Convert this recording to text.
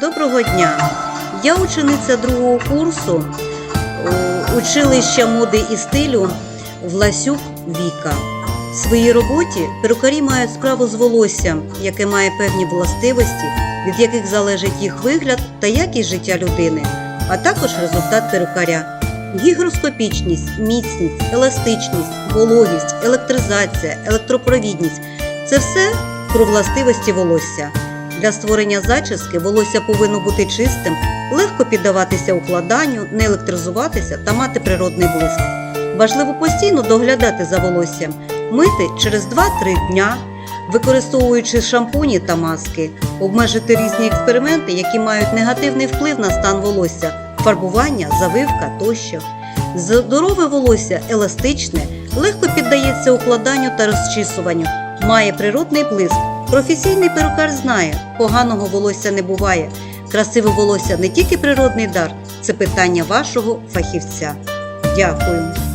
Доброго дня! Я учениця другого курсу е, училища моди і стилю Власюк Віка. В своїй роботі перукарі мають справу з волоссям, яке має певні властивості, від яких залежить їх вигляд та якість життя людини, а також результат перукаря. Гігроскопічність, міцність, еластичність, вологість, електризація, електропровідність це все про властивості волосся. Для створення зачіски волосся повинно бути чистим, легко піддаватися укладанню, не електризуватися та мати природний блиск. Важливо постійно доглядати за волоссям, мити через 2-3 дня, використовуючи шампуні та маски, обмежити різні експерименти, які мають негативний вплив на стан волосся, фарбування, завивка тощо. Здорове волосся еластичне, легко піддається укладанню та розчісуванню, має природний блиск. Професійний перукар знає, поганого волосся не буває. Красиве волосся не тільки природний дар, це питання вашого фахівця. Дякую.